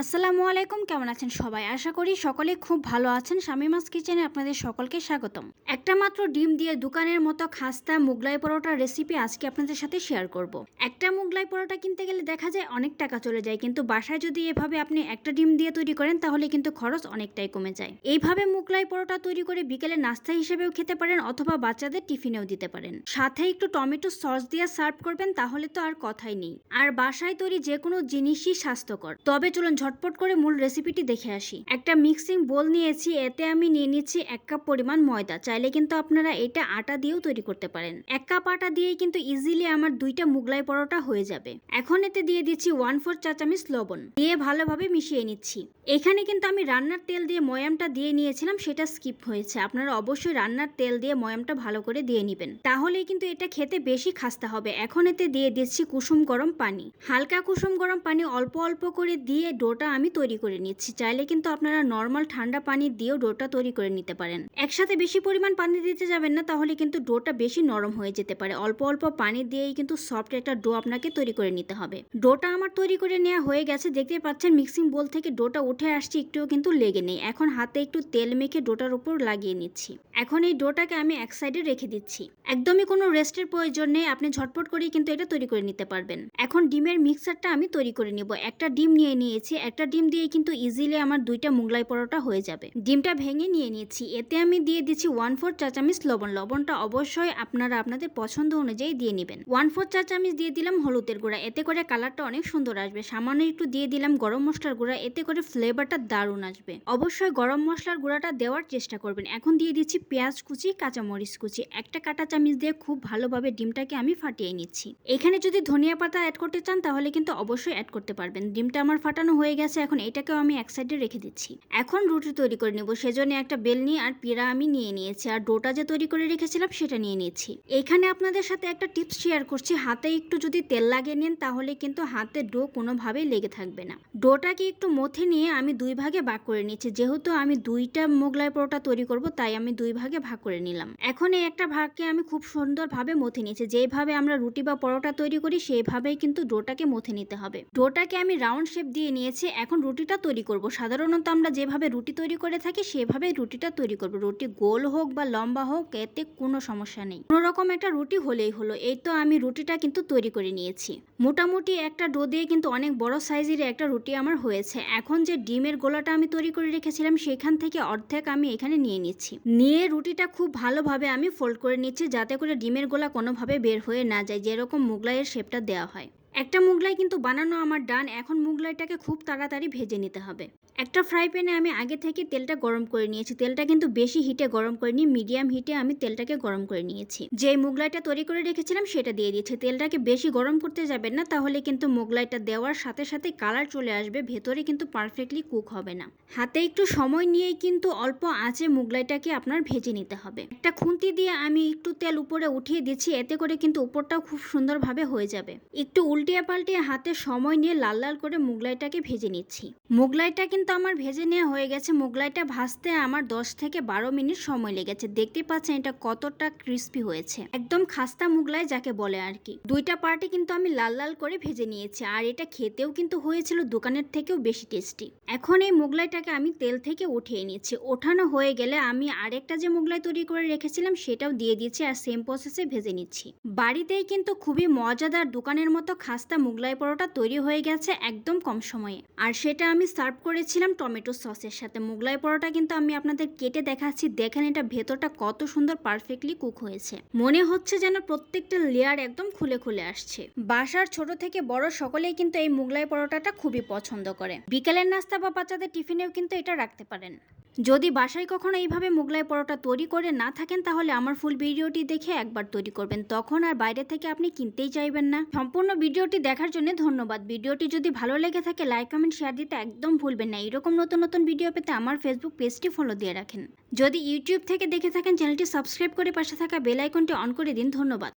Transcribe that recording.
আসসালামু আলাইকুম, কেমন আছেন সবাই? আশা করি সকলে খুব ভালো আছেন। শামিমাস কিচেনে আপনাদের সকলকে স্বাগতম। একটা মাত্র ডিম দিয়ে দোকানের মতো খাস্তা মুগলাই পরোটার রেসিপি আজকে আপনাদের সাথে শেয়ার করব। একটা মুগলাই পরোটা কিনতে গেলে দেখা যায় অনেক টাকা চলে যায়, কিন্তু বাসায় যদি এভাবে আপনি একটা ডিম দিয়ে তৈরি করেন, তাহলে কিন্তু খরচ অনেকটাই কমে যায়। এইভাবে মুগলাই পরোটা তৈরি করে বিকেলে নাস্তা হিসেবেও খেতে পারেন অথবা বাচ্চাদের টিফিনেও দিতে পারেন। সাথে একটু টমেটো সস দিয়ে সার্ভ করবেন, তাহলে তো আর কথাই নেই। আর বাসায় তৈরি যে কোনো জিনিসই স্বাস্থ্যকর। তবে চলুন ঝটপট করে মূল রেসিপিটি দেখে আসি। একটা মিক্সিং বোল নিয়েছি, এতে আমি নিয়ে নিচ্ছি এক কাপ পরিমাণ ময়দা। চাইলে কিন্তু আপনারা এটা আটা দিয়েও তৈরি করতে পারেন। এক কাপ আটা দিয়েই কিন্তু ইজিলি আমার দুইটা মুগলাই পরোটা হয়ে যাবে। এখন এতে দিয়ে দিচ্ছি ওয়ান ফোর চা চামচ লবণ। দিয়ে ভালোভাবে মিশিয়ে নিচ্ছি। এখানে কিন্তু আমি রান্নার তেল দিয়ে ময়ামটা দিয়ে নিয়েছিলাম, সেটা স্কিপ হয়েছে। আপনারা অবশ্যই রান্নার তেল দিয়ে ময়ামটা ভালো করে দিয়ে নেবেন। তাহলেই কিন্তু এটা খেতে বেশি খাস্তা হবে। এখন এতে দিয়ে দিচ্ছি কুসুম গরম পানি। হালকা কুসুম গরম পানি অল্প অল্প করে দিয়ে ডোটা আমি তৈরি করে নিচ্ছি। চাইলে কিন্তু আপনারা নর্মাল ঠান্ডা পানি দিয়েও ডোটা তৈরি করে নিতে পারেন। একসাথে বেশি পরিমাণ পানি দিতে যাবেন না, তাহলে কিন্তু ডোটা বেশি নরম হয়ে যেতে পারে। অল্প অল্প পানি দিয়েই কিন্তু সফট একটা ডো আপনাকে তৈরি করে নিতে হবে। ডোটা আমার তৈরি করে নেওয়া হয়ে গেছে। দেখতে পাচ্ছেন মিক্সিং বোল থেকে ডোটা উঠে আসছে, একটুও কিন্তু লেগে নেই। এখন হাতে একটু তেল মেখে ডোটার উপর লাগিয়ে নিচ্ছি। এখন এই ডোটাকে আমি এক সাইডে রেখে দিচ্ছি। একদমই কোনো রেস্টের প্রয়োজন নেই, আপনি ঝটপট করেই কিন্তু এটা তৈরি করে নিতে পারবেন। এখন ডিমের মিক্সারটা আমি তৈরি করে নিব। একটা ডিম নিয়ে নিয়েছি একটা ডিম দিয়ে কিন্তু ইজিলি আমার দুইটা মুগলাই পরোটা হয়ে যাবে। ডিমটা ভেঙে নিয়ে নিয়েছি। এতে আমি দিয়ে দিচ্ছি ওয়ান ফোর চা চামচ লবণ। লবণটা অবশ্যই আপনারা আপনাদের পছন্দ অনুযায়ী দিয়ে নেবেন। ওয়ান ফোর চা চামচ দিয়ে দিলাম হলুদের গুঁড়া। এতে করে কালারটা অনেক সুন্দর আসবে। সামান্য একটু দিয়ে দিলাম গরম মশলার গুঁড়া। এতে করে ফ্লেভারটা দারুণ আসবে। অবশ্যই গরম মশলার গুঁড়াটা দেওয়ার চেষ্টা করবেন। এখন দিয়ে দিচ্ছি পেঁয়াজ কুচি, কাঁচামরিচ কুচি। একটা কাটা চামচ দিয়ে খুব ভালোভাবে ডিমটাকে আমি ফাটিয়ে নিচ্ছি। এখানে যদি ধনিয়া পাতা অ্যাড করতে চান, তাহলে কিন্তু অবশ্যই অ্যাড করতে পারবেন। ডিমটা আমার ফাটানো হয়ে গেছে, এখন এটাকেও আমি এক সাইডে রেখে দিচ্ছি। এখন রুটি তৈরি করে নেব, সেজন্য একটা বেলনি আর পিড়া আমি নিয়ে নিয়েছি, আর ডোটা যে তৈরি করে রেখেছিলাম সেটা নিয়ে নিয়েছি। এখানে আপনাদের সাথে একটা টিপস শেয়ার করছি, হাতে একটু যদি তেল লাগিয়ে নেন তাহলে কিন্তু হাতে ডো কোনোভাবেই লেগে থাকবে না। ডোটাকে একটু মথে নিয়ে আমি দুই ভাগে ভাগ করে নিচ্ছি, যেহেতু আমি দুইটা মোগলাই পরোটা তৈরি করব, তাই আমি দুই ভাগে ভাগ করে নিলাম। এখন এই একটা ভাগকে আমি খুব সুন্দরভাবে মথে নিয়েছি যেভাবে আমরা রুটি বা পরোটা তৈরি করি, সেইভাবেই কিন্তু ডোটাকে মথে নিতে হবে। ডোটাকে আমি রাউন্ড শেপ দিয়ে নিয়েছি এখন রুটিটা তৈরি করব। সাধারণত আমরা যেভাবে রুটি তৈরি করে থাকি, সেভাবেই রুটিটা তৈরি করব। রুটি গোল হোক বা লম্বা হোক, এতে কোনো সমস্যা নেই। কোনো রকম একটা রুটি হলেই হলো, এই তো আমি রুটিটা কিন্তু তৈরি করে নিয়েছি। মোটামুটি একটা ডো দিয়ে কিন্তু অনেক বড় সাইজের একটা রুটি আমার হয়েছে। এখন যে ডিমের গোলাটা আমি তৈরি করে রেখেছিলাম, সেখান থেকে অর্ধেক আমি এখানে নিয়ে নিচ্ছি। নিয়ে রুটিটা খুব ভালোভাবে আমি ফোল্ড করে নিচ্ছি, যাতে করে ডিমের গোলা কোনোভাবে বের হয়ে না যায়, যেরকম মোগলাইয়ের শেপটা দেওয়া হয়। একটা মুগলাই কিন্তু বানানো আমার ডান, এখন মুগলাইটাকে খুব তাড়াতাড়ি ভেজে নিতে হবে। একটা ফ্রাই প্যানে আমি আগে থেকে তেলটা গরম করে নিয়েছি। তেলটা কিন্তু বেশি হিটে গরম করিনি, মিডিয়াম হিটে আমি তেলটাকে গরম করে নিয়েছি। যে মুগলাইটা তৈরি করে রেখেছিলাম সেটা দিয়ে দিয়েছি। তেলটাকে বেশি গরম করতে যাবেন না, তাহলে কিন্তু মুগলাইটা দেওয়ার সাথে সাথে কালার চলে আসবে, ভেতরে কিন্তু পারফেক্টলি কুক হবে না। হাতে একটু সময় নিয়েই কিন্তু অল্প আঁচে মুগলাইটাকে আপনার ভেজে নিতে হবে। একটা খুন্তি দিয়ে আমি একটু তেল উপরে উঠিয়ে দিচ্ছি, এতে করে কিন্তু উপরটাও খুব সুন্দরভাবে হয়ে যাবে। একটু উল্টিয়ে পাল্টিয়ে হাতে সময় নিয়ে লাল লাল করে মুগলাইটাকে ভেজে নিচ্ছি। মুগলাইটা কিন্তু আমার ভেজে নেওয়া হয়ে গেছে। মুগলাইটা ভাজতে আমার দশ থেকে বারো মিনিট সময় লেগেছে। দেখতে পাচ্ছেন এটা কতটা ক্রিস্পি হয়েছে। একদম খাস্তা মুগলাই যাকে বলে আর কি। দুইটা পার্টি কিন্তু আমি লাল লাল করে ভেজে নিয়েছি। আর এটা খেতেও কিন্তু হয়েছিল, দোকানের থেকেও বেশি টেস্টি। এখন এই মুগলাইটাকে আমি তেল থেকে উঠিয়ে নিচ্ছি। ওঠানো হয়ে গেলে আমি আরেকটা যে মুগলাই তৈরি করে রেখেছিলাম, সেটাও দিয়ে দিচ্ছি আর সেম প্রসেসে ভেজে নিচ্ছি। বাড়িতেই কিন্তু খুবই মজাদার, দোকানের মতো খাস্তা মুগলাই পরোটা তৈরি হয়ে গেছে একদম কম সময়ে। আর সেটা আমি সার্ভ করেছিলাম টমেটো সসের সাথে। মুগলাই পরোটা কিন্তু আমি আপনাদের কেটে দেখাচ্ছি। দেখেন এটা ভেতরটা কত সুন্দর পারফেক্টলি কুক হয়েছে। মনে হচ্ছে যেন প্রত্যেকটা লেয়ার একদম খুলে খুলে আসছে। বাসার ছোট থেকে বড় সকলেই কিন্তু এই মুগলাই পরোটাটা খুবই পছন্দ করে। বিকেলের নাস্তা বা বাচ্চাদের টিফিনেও কিন্তু এটা রাখতে পারেন। যদি বাসায় কখনো এইভাবে মোগলাই পরোটা তৈরি করে না থাকেন, তাহলে আমার ফুল ভিডিওটি দেখে একবার তৈরি করবেন। তখন আর বাইরে থেকে আপনি কিনতেই চাইবেন না। সম্পূর্ণ ভিডিওটি দেখার জন্য ধন্যবাদ। ভিডিওটি যদি ভালো লেগে থাকে লাইক কমেন্ট শেয়ার দিতে একদম ভুলবেন না। এরকম নতুন নতুন ভিডিও পেতে আমার ফেসবুক পেজটি ফলো দিয়ে রাখেন। যদি ইউটিউব থেকে দেখে থাকেন চ্যানেলটি সাবস্ক্রাইব করে পাশে থাকা বেল আইকনটি অন করে দিন। ধন্যবাদ।